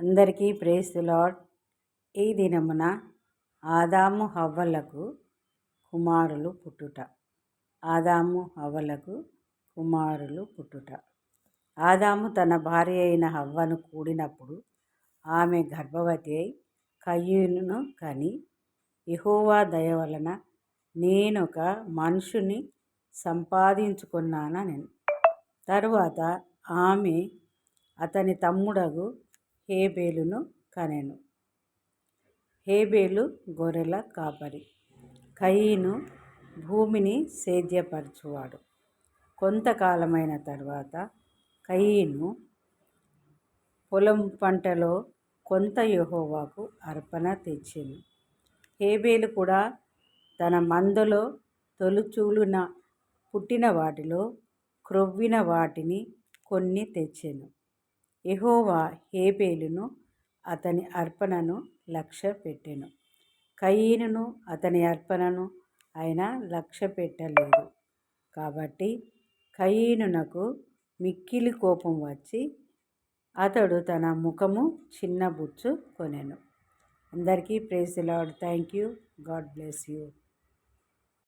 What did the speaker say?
అందరికీ praise lord ఈ దినమున ఆదాము హవ్వలకు కుమారులు పుట్టుట. ఆదాము హవ్వలకు కుమారులు పుట్టుట. ఆదాము తన భార్య అయిన హవ్వను కూడినప్పుడు ఆమె గర్భవతి అయి కయ్యూను కని యహోవా దయ వలన నేనొక మనుషుని సంపాదించుకున్నానని తరువాత ఆమె అతని తమ్ముడగు హేబేలును కనెను. హేబేలు గొర్రెల కాపరి. కయీను భూమిని సేద్యపరచువాడు. కొంతకాలమైన తర్వాత కయీను పొలం పంటలో కొంత యహోవాకు అర్పణ తెచ్చింది హేబేలు కూడా తన మందలో తొలుచూలున పుట్టిన వాటిలో క్రొవ్విన వాటిని కొన్ని తెచ్చాను. ఎహోవా హేబేలును అతని అర్పణను లక్ష్య పెట్టెను కయీనును అతని అర్పణను ఆయన లక్ష్య పెట్టలేదు కాబట్టి కయీనునకు మిక్కిలి కోపం వచ్చి అతడు తన ముఖము చిన్నబుచ్చు కొనెను. అందరికీ praise Lord thank you. God bless you.